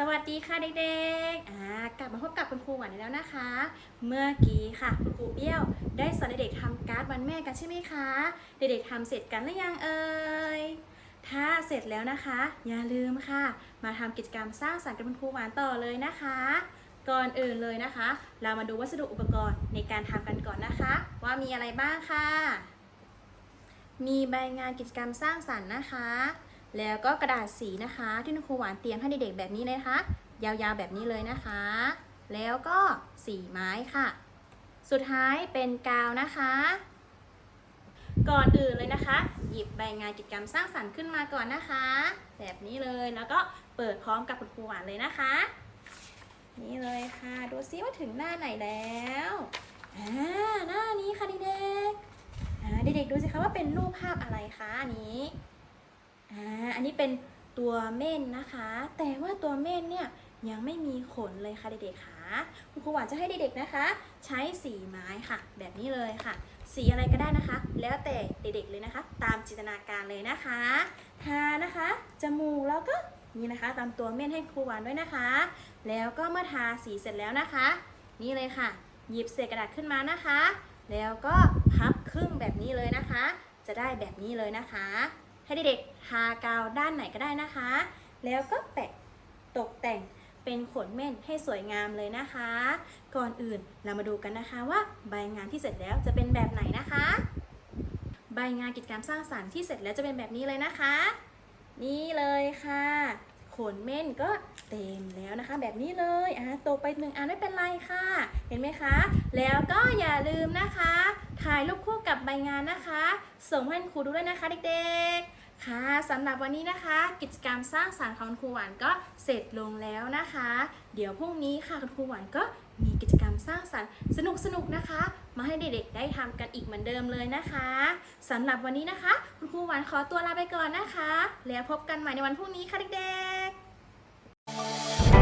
สวัสดีค่ะเด็กๆอ่ากลับมาพบกับคุณครูหวานอีกแล้วนะคะ เมื่อกี้ค่ะคุณครูเปี้ยวได้สอนเด็กๆทำการ์ดวันแม่กันใช่ไหมคะ เด็กๆทำเสร็จกันหรือยังเอ่ย ถ้าเสร็จแล้วนะคะ อย่าลืมค่ะ มาทำกิจกรรมสร้างสรรค์กับคุณครูหวานต่อเลยนะคะ ก่อนอื่นเลยนะคะ เรามาดูวัสดุอุปกรณ์ในการทำกันก่อนนะคะ ว่ามีอะไรบ้างค่ะ มีใบงานกิจกรรมสร้างสรรค์นะคะ แล้วก็กระดาษสีนะคะ ที่คุณครูหวานเตรียมให้เด็กๆแบบนี้เลยนะคะ ยาวๆแบบนี้เลยนะคะ แล้วก็สีไม้ค่ะ สุดท้ายเป็นกาวนะคะ ก่อนอื่นเลยนะคะ หยิบใบงานกิจกรรมสร้างสรรค์ขึ้นมาก่อนนะคะ แบบนี้เลยแล้วก็เปิดพร้อมกับคุณครูหวานเลยนะคะ นี่เลยค่ะ ดูซิว่าถึงหน้าไหนแล้วอ่าหน้านี้ค่ะเด็กๆเด็กๆดูสิคะว่าเป็นรูปภาพอะไรคะอันนี้ อ่าอันนี้เป็นตัวเม่นนะคะ แต่ว่าตัวเม่นเนี่ยยังไม่มีขนเลยค่ะเด็กๆค่ะคุณครูหวานจะให้เด็กๆนะคะ ใช้สีไม้ค่ะ แบบนี้เลยค่ะ สีอะไรก็ได้นะคะ แล้วแต่เด็กๆเลยนะคะ ตามจินตนาการเลยนะคะทานะคะจมูกแล้วก็นี่นะคะ ตามตัวเม่นให้ครูหวานด้วยนะคะ แล้วก็เมื่อทาสีเสร็จแล้วนะคะ นี่เลยค่ะ หยิบเศษกระดาษขึ้นมานะคะ แล้วก็พับครึ่งแบบนี้เลยนะคะ จะได้แบบนี้เลยนะคะ ให้เด็กๆทากาวด้านไหนก็ได้นะคะ แล้วก็แปะตกแต่งเป็นขนเม่นให้สวยงามเลยนะคะ ก่อนอื่นเรามาดูกันนะคะว่าใบงานที่เสร็จแล้วจะเป็นแบบไหนนะคะ ใบงานกิจกรรมสร้างสรรค์ที่เสร็จแล้วจะเป็นแบบนี้เลยนะคะ นี่เลยค่ะขนเม่นก็เต็มแล้วนะคะ แบบนี้เลยอะตกไปหนึ่งอันไม่เป็นไรค่ะ เห็นไหมคะ แล้วก็อย่าลืมนะคะ ถ่ายรูปคู่กับใบงานนะคะ ส่งให้คุณครูดูด้วยนะคะเด็กๆ ค่ะสำหรับวันนี้นะคะ กิจกรรมสร้างสรรค์ของครูหวานก็เสร็จลงแล้วนะคะ เดี๋ยวพรุ่งนี้ค่ะครูหวานก็มีกิจกรรมสร้างสรรค์สนุกๆนะคะ มาให้เด็กๆได้ทำกันอีกเหมือนเดิมเลยนะคะสำหรับวันนี้นะคะคุณครูหวานขอตัวลาไปก่อนนะคะ แล้วพบกันใหม่ในวันพรุ่งนี้ค่ะเด็กๆ